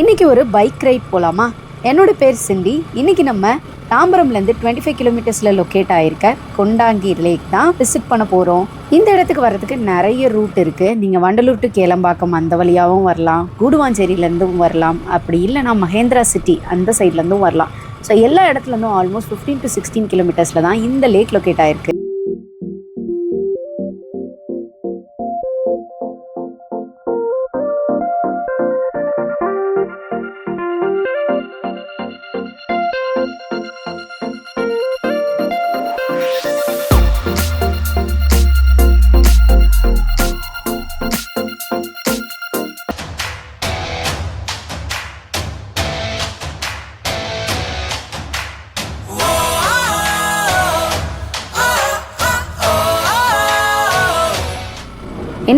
இன்னைக்கு ஒரு bike ride போகலாமா என்னோட பேர் சிண்டி. இன்னைக்கு நம்ம தாம்பரம்லேருந்து டுவெண்ட்டி ஃபைவ் கிலோமீட்டர்ஸில் லொக்கேட் ஆகிருக்க கொண்டாங்கி லேக் தான் விசிட் பண்ண போகிறோம் இந்த இடத்துக்கு வர்றதுக்கு நிறைய ரூட் இருக்குது நீங்கள் வண்டலூர் டு கேளம்பாக்கம் அந்த வழியாகவும் வரலாம். கூடுவாஞ்சேரியிலேருந்தும் வரலாம். அப்படி இல்லைனா மகேந்திரா சிட்டி அந்த சைட்லேருந்தும் வரலாம். ஸோ எல்லா இடத்துலேருந்தும் ஆல்மோஸ்ட் ஃபிஃப்டீன் டு சிக்ஸ்டீன் கிலோமீட்டர்ஸில் தான் இந்த லேக் லொக்கேட் ஆகிருக்கு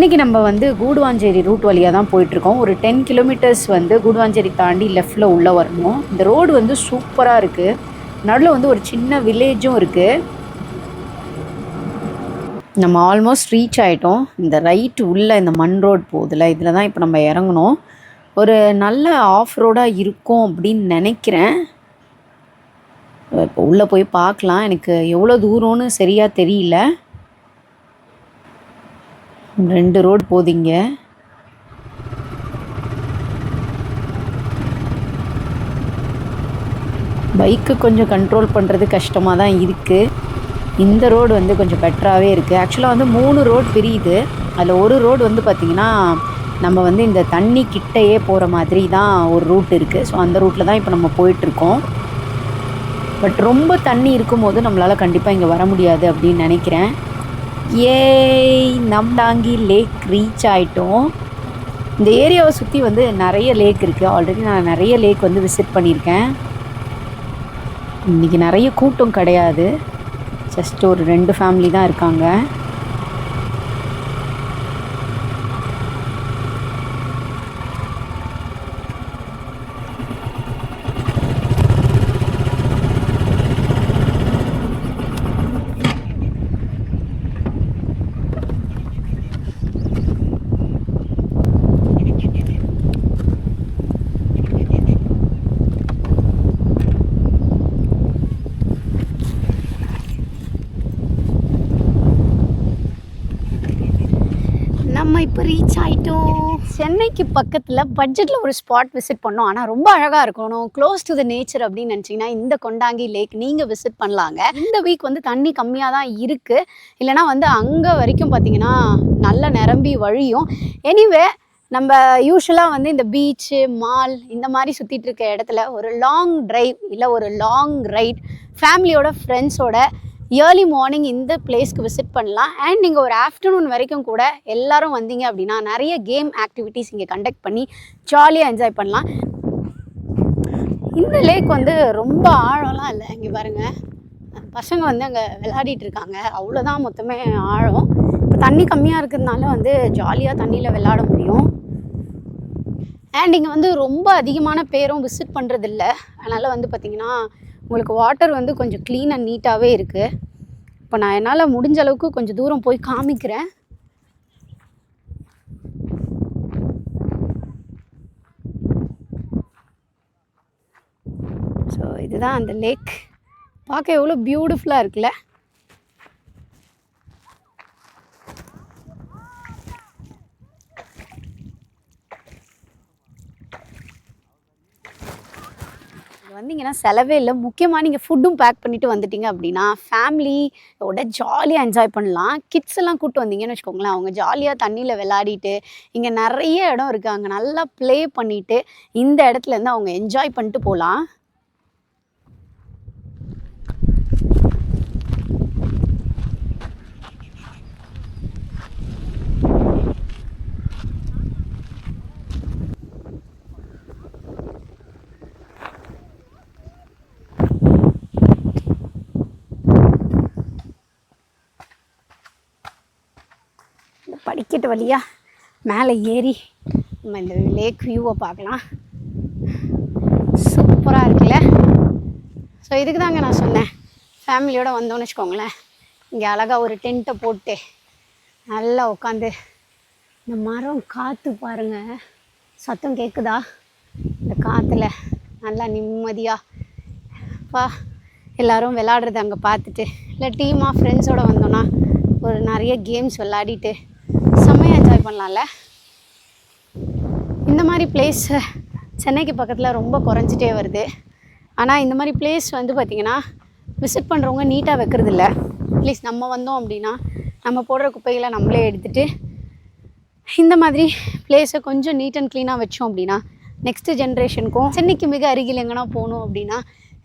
இன்றைக்கி நம்ம வந்து கூடுவாஞ்சேரி ரூட் வழியாக தான் போயிட்டுருக்கோம். ஒரு டென் கிலோமீட்டர்ஸ் வந்து கூடுவாஞ்சேரி தாண்டி லெஃப்டில் உள்ளே வரணும். இந்த ரோடு வந்து சூப்பராக இருக்குது நடுவில் வந்து ஒரு சின்ன வில்லேஜும் இருக்குது நம்ம ஆல்மோஸ்ட் ரீச் ஆகிட்டோம் இந்த ரைட் உள்ளே இந்த மண் ரோடு போகுதுல இதில் தான் இப்போ நம்ம இறங்கணும் ஒரு நல்ல ஆஃப் ரோடாக இருக்கும் அப்படின்னு நினைக்கிறேன். இப்போ உள்ளே போய் பார்க்கலாம். எனக்கு எவ்வளோ தூரம்னு சரியாக தெரியல. ரெண்டு ரோடு போதிங்க பைக்கு கொஞ்சம் கண்ட்ரோல் பண்ணுறது கஷ்டமாக தான் இருக்குது இந்த ரோடு வந்து கொஞ்சம் பெட்டராகவே இருக்குது ஆக்சுவலாக வந்து மூணு ரோடு பிரியுது. அதில் ஒரு ரோடு வந்து பார்த்திங்கன்னா நம்ம வந்து இந்த தண்ணி கிட்டையே போகிற மாதிரி தான் ஒரு ரூட் இருக்குது ஸோ அந்த ரூட்டில் தான் இப்போ நம்ம போயிட்டுருக்கோம். பட் ரொம்ப தண்ணி இருக்கும்போது நம்மளால் கண்டிப்பாக இங்கே வர முடியாது அப்படின்னு நினைக்கிறேன். ஏய் நம்டாங்கி லேக் ரீச் ஆயிட்டோம். இந்த ஏரியாவை சுற்றி வந்து நிறைய லேக் இருக்குது ஆல்ரெடி நான் நிறைய லேக் வந்து விசிட் பண்ணியிருக்கேன். இன்றைக்கி நிறைய கூட்டம் கிடையாது. ஜஸ்ட் ஒரு ரெண்டு ஃபேமிலி தான் இருக்காங்க நம்ம இப்போ ரீச் ஆயிட்டோம். சென்னைக்கு பக்கத்தில் பட்ஜெட்டில் ஒரு ஸ்பாட் விசிட் பண்ணோம். ஆனால் ரொம்ப அழகாக இருக்கணும் க்ளோஸ் டு த நேச்சர் அப்படின்னு நினச்சிங்கன்னா இந்த கொண்டாங்கி லேக் நீங்கள் விசிட் பண்ணலாங்க. இந்த வீக் வந்து தண்ணி கம்மியாக தான் இருக்குது இல்லைனா வந்து அங்கே வரைக்கும் பார்த்தீங்கன்னா நல்ல நிரம்பி வழியும். எனிவே நம்ம யூஸ்வலாக வந்து இந்த பீச்சு மால் இந்த மாதிரி சுற்றிட்டு இருக்க இடத்துல ஒரு லாங் ட்ரைவ் இல்லை ஒரு லாங் ரைட் ஃபேமிலியோட ஃப்ரெண்ட்ஸோட ஏர்லி மார்னிங் இந்த பிளேஸ்க்கு விசிட் பண்ணலாம். அண்ட் நீங்கள் ஒரு ஆஃப்டர்நூன் வரைக்கும் கூட எல்லாரும் வந்தீங்க அப்படின்னா நிறைய கேம் ஆக்டிவிட்டீஸ் இங்கே கண்டக்ட் பண்ணி ஜாலியாக என்ஜாய் பண்ணலாம். இந்த லேக் வந்து ரொம்ப ஆழம்லாம் இல்லை. இங்கே பாருங்கள் பசங்க வந்து அங்கே விளையாடிட்டு இருக்காங்க. அவ்வளோதான் மொத்தமே ஆழம். இப்போ தண்ணி கம்மியாக இருக்கிறதுனால வந்து ஜாலியாக தண்ணியில் விளையாட முடியும். அண்ட் இங்கே வந்து ரொம்ப அதிகமான பேரும் விசிட் பண்ணுறதில்ல அதனால் வந்து பார்த்திங்கன்னா உங்களுக்கு வாட்டர் வந்து கொஞ்சம் க்ளீன் அண்ட் நீட்டாகவே இருக்குது இப்போ நான் என்னால் முடிஞ்ச அளவுக்கு கொஞ்சம் தூரம் போய் காமிக்கிறேன். ஸோ இதுதான் அந்த லேக் பார்க்க எவ்வளோ பியூட்டிஃபுல்லாக இருக்குல்ல? வந்தீங்கன்னா செலவே இல்லை. முக்கியமாக நீங்கள் ஃபுட்டும் பேக் பண்ணிட்டு வந்துட்டீங்க அப்படின்னா ஃபேமிலியோட ஜாலியாக என்ஜாய் பண்ணலாம். கிட்ஸ் எல்லாம் கூப்பிட்டு வந்தீங்கன்னு வச்சுக்கோங்களேன். அவங்க ஜாலியாக தண்ணியில் விளையாடிட்டு இங்கே நிறைய இடம் இருக்குது அங்கே நல்லா ப்ளே பண்ணிவிட்டு இந்த இடத்துலேருந்து அவங்க என்ஜாய் பண்ணிட்டு போகலாம் இந்த படிக்கட்டு வழியா மேலே ஏறி நம்ம இந்த லேக் வியூவை பார்க்கலாம். சூப்பராக இருக்குல்ல? ஸோ இதுக்கு தாங்க நான் சொன்னேன். ஃபேமிலியோடு வந்தோம்னு வச்சுக்கோங்களேன். இங்கே அழகாக ஒரு டென்ட்டை போட்டு நல்லா உட்காந்து இந்த மரம் காற்று பாருங்க. சத்தம் கேட்குதா இந்த காற்றுல நல்லா நிம்மதியாக பா எல்லோரும் விளாடுறத அங்கே பார்த்துட்டு இல்லை டீமாக ஃப்ரெண்ட்ஸோட வந்தோன்னா ஒரு நிறைய கேம்ஸ் விளாடிட்டு செம்மையாக என்ஜாய் பண்ணலாம்ல? இந்த மாதிரி பிளேஸ் சென்னைக்கு பக்கத்தில் ரொம்ப குறைஞ்சிட்டே வருது. ஆனால் இந்த மாதிரி பிளேஸ் வந்து பார்த்திங்கன்னா விசிட் பண்ணுறவங்க நீட்டாக வைக்கிறது இல்லை ப்ளீஸ் நம்ம வந்தோம் அப்படின்னா நம்ம போடுற குப்பைகளை நம்மளே எடுத்துகிட்டு இந்த மாதிரி பிளேஸை கொஞ்சம் நீட் அண்ட் க்ளீனாக வச்சோம் அப்படின்னா நெக்ஸ்ட்டு ஜென்ரேஷனுக்கும் சென்னைக்கு மிக அருகில் எங்கன்னா போகணும் அப்படின்னா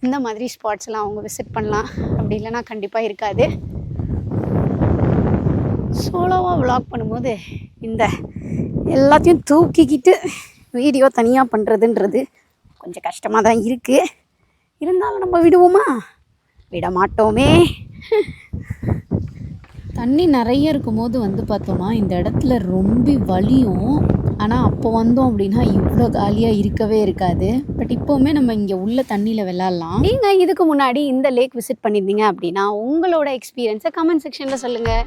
இந்த மாதிரி ஸ்பாட்ஸ்லாம் அவங்க விசிட் பண்ணலாம். அப்படி இல்லைன்னா கண்டிப்பாக இருக்காது. சோலோவாக vlog பண்ணும்போது இந்த எல்லாத்தையும் தூக்கிக்கிட்டு வீடியோ தனியாக பண்ணுறதுன்றது கொஞ்சம் கஷ்டமாக தான் இருக்குது இருந்தாலும் நம்ம விடுவோமா? விட மாட்டோமே. தண்ணி நிறைய இருக்கும்போது வந்து பார்த்தோம்னா இந்த இடத்துல ரொம்ப வலியும். ஆனால் அப்போ வந்தோம் அப்படின்னா இவ்வளோ காலியாக இருக்கவே இருக்காது. பட் இப்போவுமே நம்ம இங்கே உள்ள தண்ணியில் விளாட்லாம். நீங்கள் இதுக்கு முன்னாடி இந்த லேக் விசிட் பண்ணியிருந்தீங்க அப்படின்னா உங்களோட எக்ஸ்பீரியன்ஸை கமெண்ட் செக்ஷனில் சொல்லுங்கள்